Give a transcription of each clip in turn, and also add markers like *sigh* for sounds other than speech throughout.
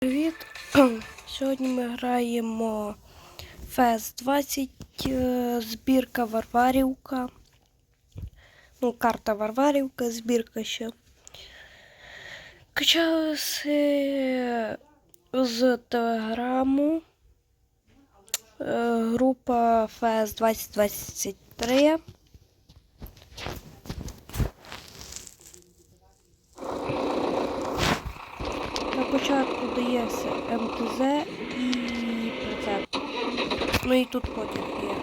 Привіт! *clears throat* Сьогодні ми граємо FES 20, е, збірка Варварівка. Ну, карта Варварівка, збірка ще. Качалася з телеграму. Е, Група FES 2023. Початку дається МТЗ і прицеп. Ну і тут потяг є.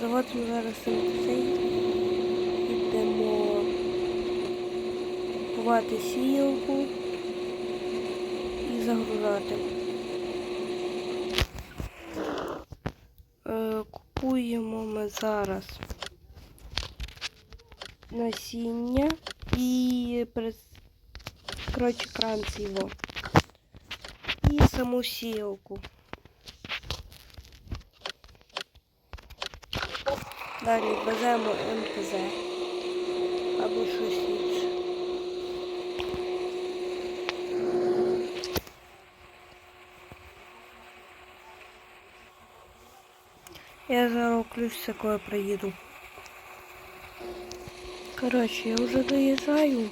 Заводимо зараз МТЗ. Йдемо купувати сіялку і загружати. Е, Купуємо ми зараз насіння і прис- коротше кранц його. І саму сіялку. Далі веземо МТЗ або щось інше. Я зараз включуся, коли приїду. Коротше, я вже доїжджаю.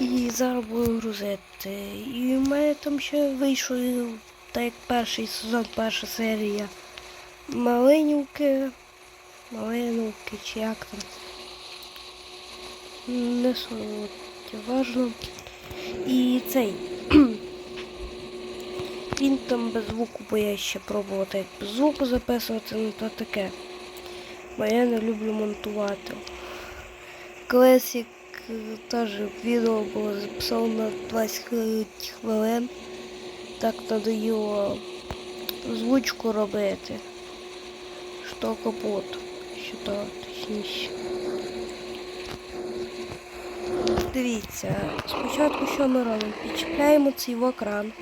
І зараз буду грузити. І в мене там ще вийшов, так як перший сезон, перша серія. Малинівки. Малиновки чи як там. Не суть важно. І цей. *clears throat* Він там без звуку, бо я ще пробувати як без звуку записувати, ну то таке. Бо я не люблю монтувати. Е, теж відео було записано на 20 хвилин. Так надоїло звучку робити. Що капот. Що то точніше. Дивіться, спочатку що ми робимо? Підчіпляємо цей кран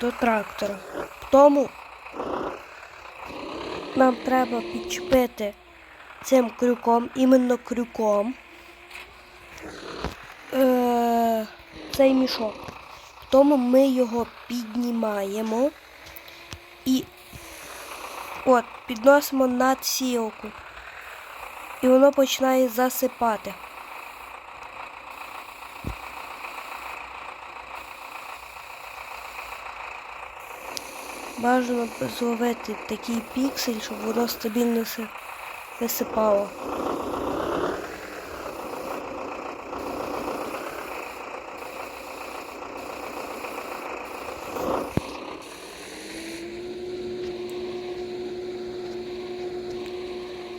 до трактора. Тому нам треба підчепити цим крюком, іменно крюком, е- цей мішок. Тому ми його піднімаємо і от, підносимо над сілку. І воно починає засипати. Бажано зловити такий піксель, щоб воно стабільно все висипало.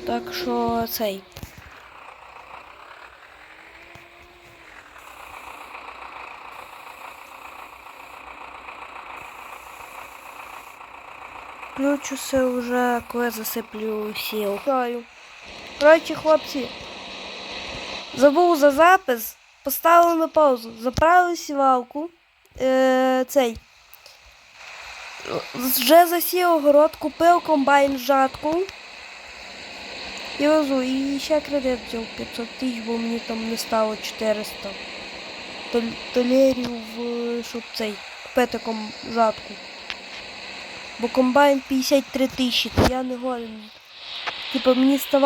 Так що цей. Включуся вже, коли засиплю сіл. Коротше, хлопці, забув за запис, поставили на паузу, заправили сівалку. Е, цей. Вже засів огород, купив комбайн жатку. І везу. І ще кредит взяв 500 тисяч, бо мені там не стало 400 дол- доларів, е, щоб цей купити ком. Бо комбайн 53 тисячі, то я не годен. Типа мені ставало.